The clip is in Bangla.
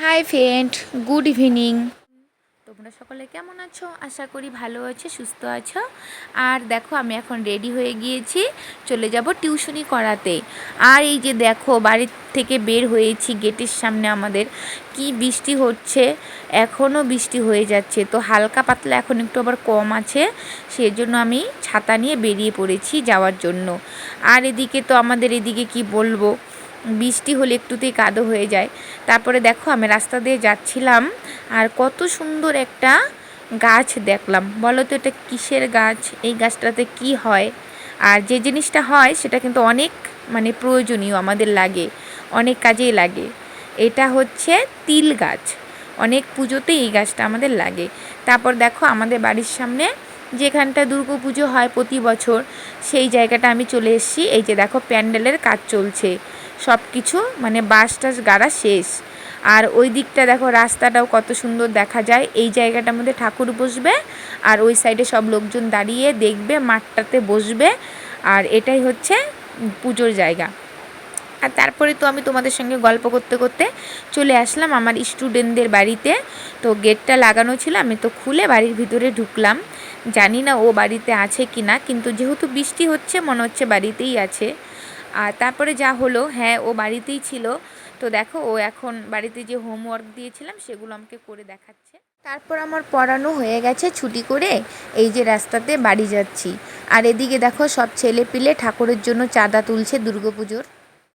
Hi friend, good evening. তোমরা সকলে কেমন আছো? আশা করি ভালো আছো, সুস্থ আছো। আর দেখো, আমি এখন রেডি হয়ে গিয়েছি, চলে যাব টিউশনি করাতে। আর এই যে দেখো, বাড়ির থেকে বের হয়েছি, গেটের সামনে আমাদের। কি বৃষ্টি হচ্ছে, এখনও বৃষ্টি হয়ে যাচ্ছে। তো হালকা পাতলা এখন একটু আবার কম আছে, সেজন্য আমি ছাতা নিয়ে বেরিয়ে পড়েছি যাওয়ার জন্য। আর এদিকে তো আমাদের এদিকে কি বলব? বৃষ্টি হলে একটুতেই কাদো হয়ে যায়। তারপরে দেখো আমি রাস্তা দিয়ে যাচ্ছিলাম আর কত সুন্দর একটা গাছ দেখলাম। বলো তো এটা কিসের গাছ? এই গাছটাতে কি হয়? আর যে জিনিসটা হয় সেটা কিন্তু অনেক মানে প্রয়োজনীয়, আমাদের লাগে, অনেক কাজেই লাগে। এটা হচ্ছে তিল গাছ। অনেক পুজোতেই এই গাছটা আমাদের লাগে। তারপর দেখো আমাদের বাড়ির সামনে যেখানটা দুর্গা পুজো হয় প্রতি বছর, সেই জায়গাটা আমি চলে এসেছি। এই যে দেখো, প্যান্ডেলের কাজ চলছে। সব কিছু মানে বাঁশ টাস গাড়া শেষ। আর ওই দিকটা দেখো, রাস্তাটাও কত সুন্দর দেখা যায়। এই জায়গাটার মধ্যে ঠাকুর বসবে আর ওই সাইডে সব লোকজন দাঁড়িয়ে দেখবে, মাঠটাতে বসবে। আর এটাই হচ্ছে পুজোর জায়গা। আর তারপরে তো আমি তোমাদের সঙ্গে গল্প করতে করতে চলে আসলাম আমার স্টুডেন্টদের বাড়িতে। তো গেটটা লাগানো ছিল, আমি তো খুলে বাড়ির ভিতরে ঢুকলাম। জানি না ও বাড়িতে আছে কি না কিন্তু যেহেতু বৃষ্টি হচ্ছে, মনে হচ্ছে বাড়িতেই আছে। আর তারপরে যা হলো হ্যাঁ ও বাড়িতেই ছিল। তো দেখো, ও এখন বাড়িতে যে হোমওয়ার্ক দিয়েছিলাম, সেগুলো আমাকে করে দেখাচ্ছে। তারপর আমার পড়ানো হয়ে গেছে ছুটি করে, এই যে রাস্তাতে বাড়ি যাচ্ছি। আর এদিকে দেখো, সব ছেলে পিলে ঠাকুরের জন্য চাঁদা তুলছে দুর্গাপুজোর।